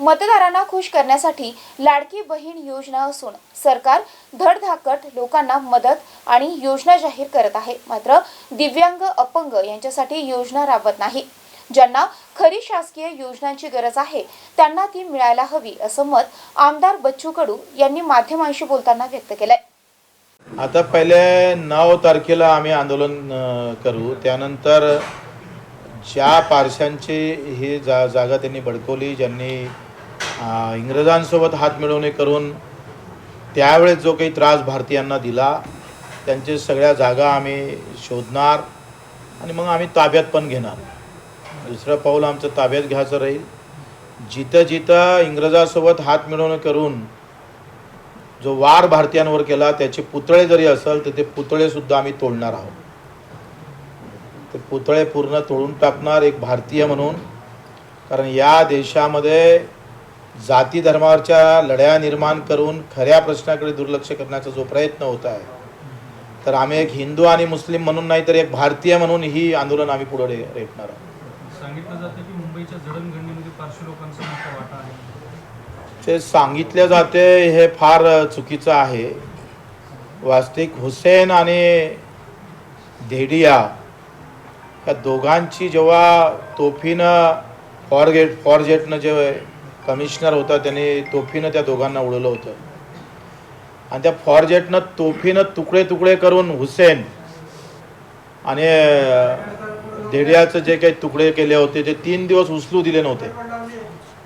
मतदारांना खुश करण्यासाठी लाडकी बहीण योजना असून सरकार धडधाकट लोकांना मदत आणि योजना जाहीर करत आहे. मात्र दिव्यांग अपंग यांच्यासाठी योजना राबवत नाही. ज्यांना खरी शासकीय योजनांची गरज आहे त्यांना ती मिळायला हवी असं मत आमदार बच्चू कडू यांनी माध्यमांशी बोलताना व्यक्त केलंय. आता पहिले नऊ तारखेला आम्ही आंदोलन करू. त्यानंतर ज्या पारशांची ही जा जागा त्यांनी बडकवली ज्यांनी इंग्रजांसोबत हात मिळवणे करून त्यावेळेस जो काही त्रास भारतीयांना दिला त्यांचे सगळ्या जागा आम्ही शोधणार आणि मग आम्ही ताब्यात पण घेणार. दुसरं पाऊल आमचं ताब्यात घ्यायचं राहील. जिथं जिथं इंग्रजासोबत हात मिळवणे करून जो वार भारतीयांवर केला त्याचे पुतळे जरी असेल तर ते पुतळेसुद्धा आम्ही तोडणार आहोत. ते पुतळे पूर्ण तोडून टाकणार एक भारतीय म्हणून. कारण या देशामध्ये जाती धर्मावरच्या लढ्या निर्माण करून खऱ्या प्रश्नाकडे दुर्लक्ष करण्याचा जो प्रयत्न होत आहे तर आम्ही एक हिंदू आणि मुस्लिम म्हणून नाही तर एक भारतीय म्हणून ही आंदोलन आम्ही पुढे रेटणार आहोत. ते सांगितले जाते हे फार चुकीचं आहे. वास्तविक हुसेन आणि धेडिया या दोघांची जेव्हा तोफीनं फॉरगेट फॉरजेटनं जे कमिशनर होता त्याने तोफीनं त्या दोघांना उडवलं होतं. आणि त्या फॉरजेटनं तोफीनं तुकडे तुकडे करून हुसेन आणि देड्याचं जे काही तुकडे केले होते ते तीन दिवस उचलू दिले नव्हते.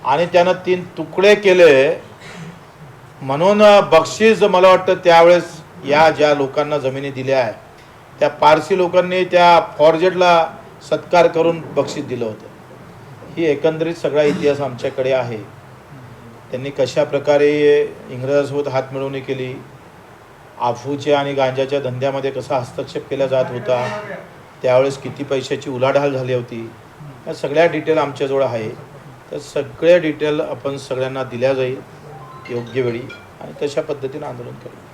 आणि त्यानं तीन तुकडे केले. म्हणून बक्षीस मला वाटतं त्यावेळेस या ज्या लोकांना जमिनी दिल्या आहे त्या पारसी लोकांनी त्या फॉर्जेटला सत्कार करून बक्षीस दिलं होतं. ही एकंदरीत सगळा इतिहास आमच्याकडे आहे. त्यांनी कशा प्रकारे इंग्रजांसोबत हात मिळवणी केली? आफूच्या आणि गांजाच्या धंद्यामध्ये कसा हस्तक्षेप केला जात होता? त्यावेळेस किती पैशाची उलाढाल झाली होती? या सगळ्या डिटेल आमच्याजवळ आहे. तर सगळ्या डिटेल आपण सगळ्यांना दिल्या जाईल योग्य वेळी आणि तशा पद्धतीनं आंदोलन करू